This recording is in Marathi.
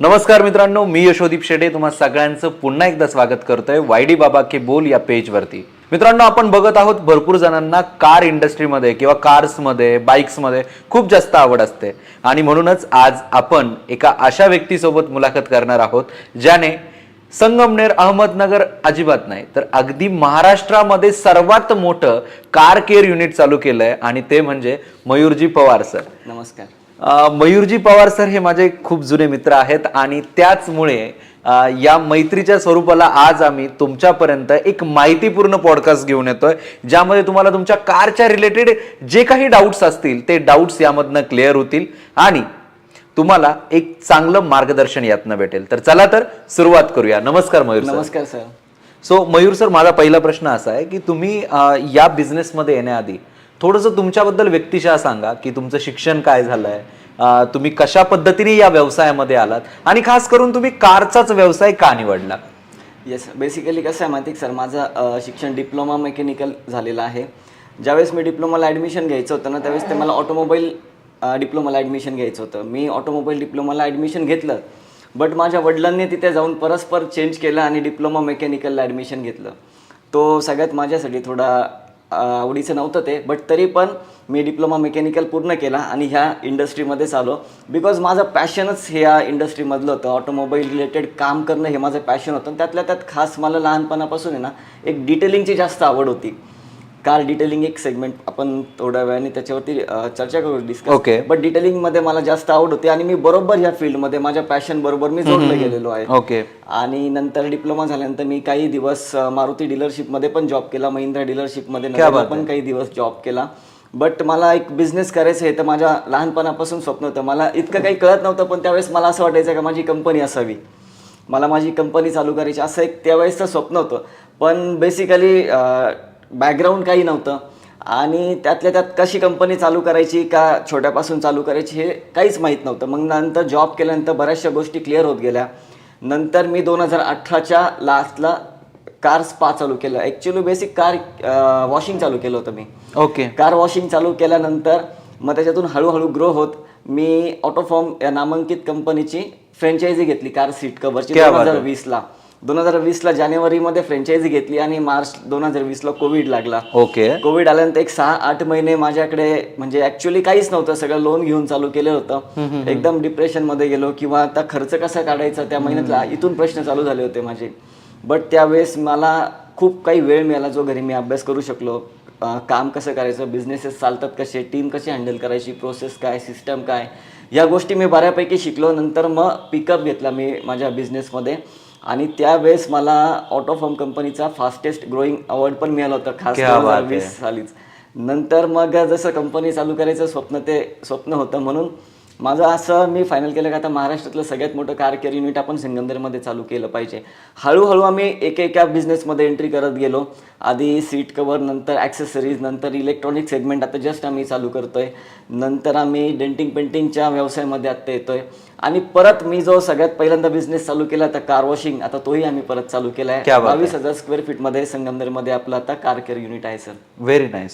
नमस्कार मित्रांनो मी यशोदीप शेडे. तुम्हा सगळ्यांचं पुन्हा एकदा स्वागत करतोय वायडी बाबा के बोल या पेजवरती. मित्रांनो आपण बघत आहोत भरपूर जणांना कार इंडस्ट्रीमध्ये किंवा कार्समध्ये बाईक्समध्ये खूप जास्त आवड असते. आणि म्हणूनच आज आपण एका अशा व्यक्तीसोबत मुलाखत करणार आहोत ज्याने संगमनेर अहमदनगर अजिबात नाही तर अगदी महाराष्ट्रामध्ये सर्वात मोठं कार केअर युनिट चालू केलंय. आणि ते म्हणजे मयूरजी पवार सर. नमस्कार. मयूरजी पवार सर हे माझे खूप जुने मित्र आहेत आणि त्याचमुळे या मैत्रीच्या स्वरूपाला आज आम्ही तुमच्यापर्यंत एक माहितीपूर्ण पॉडकास्ट घेऊन येतोय ज्यामध्ये तुम्हाला तुमच्या कारच्या रिलेटेड जे काही डाऊट्स असतील ते डाऊट्स यामधनं क्लिअर होतील आणि तुम्हाला एक चांगलं मार्गदर्शन यातनं भेटेल. तर चला तर सुरुवात करूया. नमस्कार मयूर सर. नमस्कार सर. सो मयूर सर माझा पहिला प्रश्न असा आहे की तुम्ही या बिझनेसमध्ये येण्याआधी थोडंसं तुमच्याबद्दल व्यक्तिशः सांगा की तुमचं शिक्षण काय झालंय? तुम्ही कशा पद्धतीने या व्यवसायामध्ये आलात? आणि खास करून तुम्ही कारचाच व्यवसाय का निवडला? येस बेसिकली कसं आहे माहिती आहे सर? माझं शिक्षण डिप्लोमा मेकॅनिकल झालेलं आहे. ज्यावेळेस मी डिप्लोमाला ॲडमिशन घ्यायचं होतं ना त्यावेळेस ते मला ऑटोमोबाईल डिप्लोमाला ॲडमिशन घ्यायचं होतं. मी ऑटोमोबाईल डिप्लोमाला ॲडमिशन घेतलं बट माझ्या वडिलांनी तिथे जाऊन परस्पर चेंज केलं आणि डिप्लोमा मेकॅनिकलला ॲडमिशन घेतलं. तो सगळ्यात माझ्यासाठी थोडा आवडीचं नव्हतं ते बट तरी पण मी डिप्लोमा मेकॅनिकल पूर्ण केला आणि ह्या इंडस्ट्रीमध्येच आलो. बिकॉज माझं पॅशनच ह्या इंडस्ट्रीमधलं होतं. ऑटोमोबाईल रिलेटेड काम करणं हे माझं पॅशन होतं. आणि त्यातल्या त्यात खास मला लहानपणापासून आहे ना एक डिटेलिंगची जास्त आवड होती. कार डिटेलिंग एक सेगमेंट आपण थोड्या वेळाने त्याच्यावरती अ, चर्चा करू डिस्कस Okay. बट डिटेलिंगमध्ये मला जास्त आवड होती आणि मी बरोबर ह्या फील्डमध्ये माझ्या पॅशन बरोबर मी जोडलं गेलेलो आहे. ओके आणि नंतर डिप्लोमा झाल्यानंतर मी काही दिवस अ, मारुती डीलरशिपमध्ये पण जॉब केला महिंद्रा डीलरशिपमध्ये क्या बात पण काही दिवस जॉब केला. बट मला एक बिझनेस करायचं आहे तर माझ्या लहानपणापासून स्वप्न होतं. मला इतकं काही कळत नव्हतं पण त्यावेळेस मला असं वाटायचं का माझी कंपनी असावी. मला माझी कंपनी चालू करायची असं एक त्यावेळेसचं स्वप्न होतं. पण बेसिकली बॅकग्राऊंड काही नव्हतं. आणि त्यातल्या त्यात कशी कंपनी चालू करायची का छोट्यापासून चालू करायची हे काहीच माहीत नव्हतं. मग नंतर जॉब केल्यानंतर बऱ्याचशा गोष्टी क्लिअर होत गेल्या. नंतर मी दोन हजार अठराच्या लास्टला कार स्पा चालू केलं. ॲक्च्युली बेसिक कार वॉशिंग चालू केलं होतं मी. ओके कार वॉशिंग चालू केल्यानंतर मग त्याच्यातून हळूहळू ग्रो होत. मी ऑटोफॉर्म या नामांकित कंपनीची फ्रँचायझी घेतली कार सीट कव्हरची दोन हजार. वीसला. दोन हजार वीसला जानेवारीमध्ये फ्रँचायझी घेतली आणि मार्च दोन हजार वीसला कोविड लागला. ओके. कोविड आल्यानंतर एक सहा आठ महिने माझ्याकडे म्हणजे ऍक्च्युली काहीच नव्हतं. सगळं लोन घेऊन चालू केलं होतं. एकदम डिप्रेशनमध्ये गेलो किंवा आता खर्च कसा काढायचा त्या महिन्यातला इथून प्रश्न चालू झाले होते माझे. बट त्यावेळेस मला खूप काही वेळ मिळाला जो घरी मी अभ्यास करू शकलो. काम कसं करायचं बिझनेसेस चालतात कसे टीम कशी हँडल करायची प्रोसेस काय सिस्टम काय या गोष्टी मी बऱ्यापैकी शिकलो. नंतर मग पिकअप घेतला मी माझ्या बिझनेसमध्ये आणि त्यावेळेस मला ऑटोफॉर्म कंपनीचा फास्टेस्ट ग्रोईंग अवॉर्ड पण मिळाला होता खास क्या दोन हजार बात आहे. वीस सालीच नंतर मग जसं कंपनी चालू करायचं स्वप्न ते स्वप्न होतं म्हणून माझं असं मी फायनल केलं का आता महाराष्ट्रातलं सगळ्यात मोठं कार केअर युनिट आपण सिंगंदरमध्ये चालू केलं पाहिजे. हळूहळू आम्ही एक एका बिझनेसमध्ये एंट्री करत गेलो. आधी सीट कवर नंतर ॲक्सेसरीज नंतर इलेक्ट्रॉनिक सेगमेंट आता जस्ट आम्ही चालू करतोय. नंतर आम्ही डेंटिंग पेंटिंगच्या व्यवसायामध्ये आत्ता येतोय. आणि परत मी जो सगळ्यात पहिल्यांदा बिझनेस चालू केला आता कार वॉशिंग आता तोही आम्ही परत चालू केला आहे आहे. बावीस हजार स्क्वेअर फीटमध्ये संगमनेरमध्ये आपलं आता कार केअर युनिट आहे सर व्हेरी नाईस